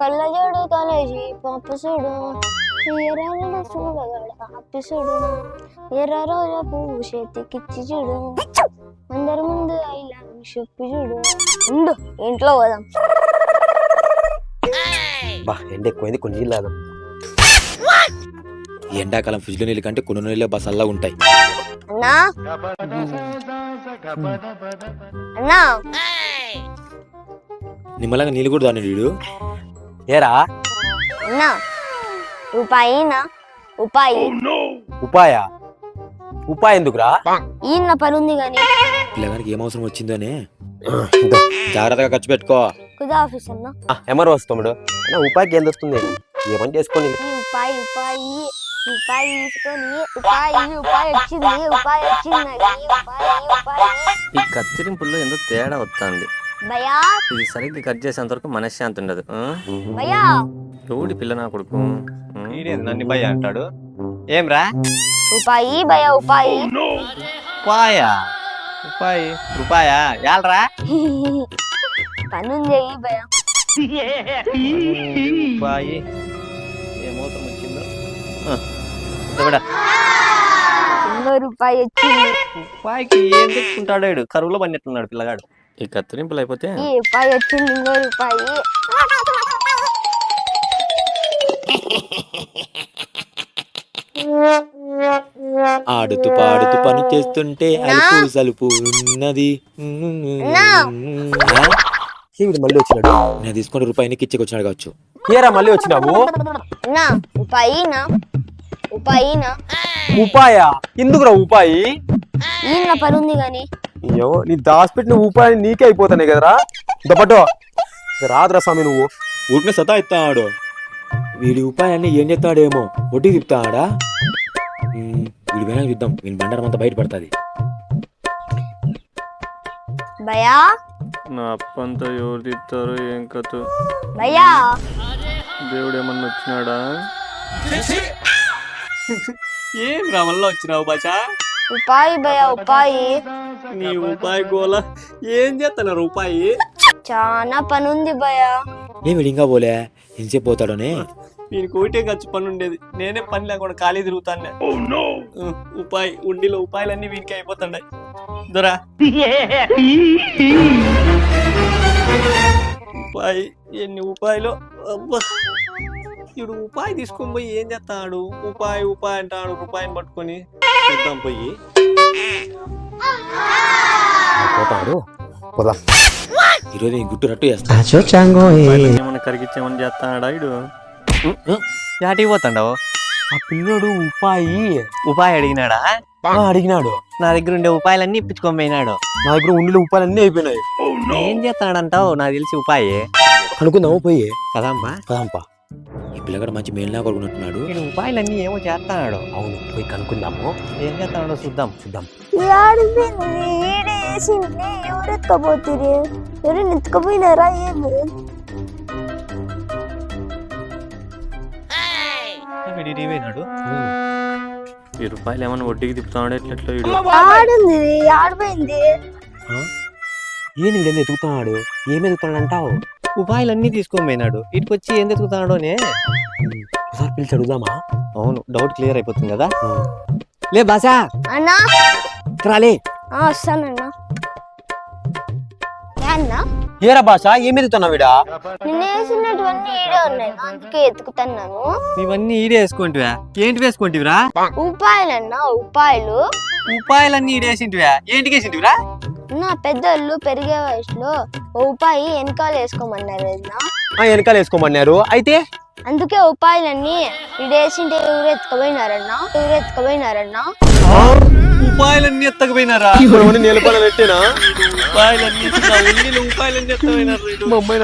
కళ్ళజోడు కలేసి పంపసుడు. ఎర్ర చూడగడ అప్పిసుడు ఎర్ర రోజ పువ్వు చేతికిచ్చి చూడు అందరి ముందు అయిలా చెప్పి చూడు ఉండు ఇంట్లో పోదాం. బా ఎండ ఎక్కువైంది కొన్ని నీళ్ళు ఎండాకాలం ఫ్రిడ్జ్లో నీళ్ళు కంటే కొన్ని నీళ్ళే బస్ అల్లా ఉంటాయి. అన్నా? అన్నా? నిమ్మలంగా నీళ్ళు కూడా దాని వీడు. ఏరా? అన్నా ఉపాయి ఉపాయ. ఉపాయ? ఎందుకురా? ఈయన పని ఉంది కానీ పిల్లగానికి ఏం అవసరం వచ్చిందోనే? జాగ్రత్తగా ఖర్చు పెట్టుకో. కుదా ఆఫీస్ అన్నా? ఎమరు వస్తాడు ఉపాయకి ఎంత వస్తుంది ఏమని చేసుకొని ఈ ఉపాయి ఉపాయి ఉపాయి తీసుకొని ఉపాయి ఉపాయి వచ్చింది ఉపాయి వచ్చింది నాకు. ఉపాయి ఉపాయి. ఈ కత్తిరింపుల్లో ఏదో తేడా వస్తుంది భయా. ఇది సరిగ్గా కట్ చేసేంత వరకు మనశ్శాంతి ఉండదు. ఆ? భయా. ఎవడి పిల్ల నా కొడుకు? ఆ? నన్ను భయ అంటాడు? ఏమ్రా? ఉపాయి భయ ఉపాయి. ఉపాయా? ఉపాయి రూపాయా యాలరా? పని ఉంది భయ. ఉపాయి. ఏ మోసం వచ్చిందో? ఆ, ఇదిగోడా. ఇంకో రూపాయి వచ్చింది. ఉపాయికి ఏం తెచ్చుకుంటాడు వీడు? కరువులో పడినట్టున్నాడు పిల్లగాడు. ఈ కత్తిరింపులు అయిపోతే ఈ రూపాయి వచ్చింది ఇంకో రూపాయి ఆడుతూ పాడుతూ పని చేస్తుంటే అలుపు సలుపు ఉన్నది. నా. ఆ? వీడు మళ్ళీ వచ్చినాడు. నేను తీసుకున్న రూపాయిని కిచ్చెకి వచ్చినాడు కావచ్చు. ఏరా మళ్ళీ వచ్చినావు? నా ఉపాయినా ఉపాయినా ఉపాయ? ఎందుకురా ఉపాయి? ఈయన పని ఉంది కానీ. ఏమో నీ దాచిపెట్టిన ఉపాయ నీకే అయిపోతాయి కదరా? దప్పటో రాదురా స్వామి నువ్వు. ఊరికే సతా ఇస్తాడు. వీడి ఉపాయాన్ని ఏం చేస్తాడేమో ఒడ్డీ తిప్పుతాడా? వీడి వెనక చూద్దాం. వీని బండారం అంతా బయటపడుతుంది భయా నా అప్పంతా ఎవరు తిత్తారు ఏం కథ? భయా దేవుడు ఏమన్నా వచ్చినాడా? ఏం రా మళ్ళీ వచ్చినావు బాచా? ఉపాయి భయ ఉపాయి. నీ ఉపాయి గోల. ఏం చేస్తున్నారు ఉపాయి? చాలా పని ఉంది భయా. ఏ వీడు ఇంకా పోలే. ఎంతసేపు పోతాడోనే? దీనికి ఒకటే ఖర్చు పని ఉండేది నేనే పని లేకుండా ఖాళీ తిరుగుతాను ఉపాయి ఉండిలో ఉపాయాలన్నీ వీరికి అయిపోతున్నాయి. దొరా. ఉపాయి ఎన్ని ఉపాయలు? అబ్బా. ఇప్పుడు ఉపాయి తీసుకొని పోయి ఏం చేస్తాడు? ఉపాయి ఉపాయి అంటాడు రూపాయిని పట్టుకొని. చూద్దాం పోయి. పోతాడు. పోదాం. ఈరోజు ఈ గుట్టు రట్టు ఏమన్నా కరిగిచ్చేమని చేస్తాడా ఇడు? యాటికి పోతాండావు ఆ పిల్లోడు ఉపాయి. ఉపాయి అడిగినాడా? ఆ, అడిగినాడు. నా దగ్గర ఉండే ఉపాయాలన్నీ ఇప్పించుకొని పోయినాడు. నా దగ్గర ఉండిలో ఉపాయాలన్నీ అయిపోయినాయి. ఏం చేస్తాడంటావు? నాకు తెలిసి ఉపాయి. కనుక్కుందాము పోయి. కదమ్మా పదాంపా ఈ పిల్లగాడు మంచి మేలునా కొడుకున్నట్టున్నాడు. వీడు ఉపాయాలన్నీ ఏమో చేస్తాడు అవును పోయి కనుక్కుందాము. ఏం చేస్తాడో చూద్దాం. చూద్దాం. ఈడేసింది ఎవరు ఏమి? ఈ రూపాయలు ఏమన్నా వడ్డీకి తిప్పుతాడు ఎట్లెట్లో వీడు? ఆడుంది ఆడిపోయింది. ఏంది వీడు ఎదుగుతున్నాడు ఏమి అంటావు ఉపాయాలన్నీ తీసుకొని పోయినాడు. ఇటుకు వచ్చి ఏం తెచ్చుకుతాడో నే? ఒకసారి పిలిచి అడుగుదామా? అవును డౌట్ క్లియర్ అయిపోతుంది కదా? లే బాసా! అన్నా! రాలే. ఆ, వస్తానన్నా. ఏ అన్నా? ఏరా ఎదుగుతున్నావు నిన్న ఈడే ఉన్నాయి. అందుకే ఎత్తుకుతున్నాను. ఇవన్నీ ఈడే వేసుకుంటివా? ఏంటి వేసుకుంటివిరా? ఉపాయలన్నా ఉపాయలు. ఉపాయాలన్నీ ఈడే వేసింటివా? ఏంటికి వేసింటివిరా? నా పెద్దోళ్ళు పెరిగే వయసులో ఉపాయి వెనకాల వేసుకోమన్నారు వెనకాల వేసుకోమన్నారు. అయితే? అందుకే ఉపాయాలన్నీ ఇడేసింటే ఎవరు ఎత్తుకుపోయినారన్నా ఎవరు ఎత్తుకుపోయినారన్నా ఉపాయాలన్నీ ఎత్తకపోయినారా? నిలబడ పెట్టినా? ఉపాయాలన్నీ ఉపాయాలన్నీ ఎత్తకపోయినారు? మా అమ్మాయి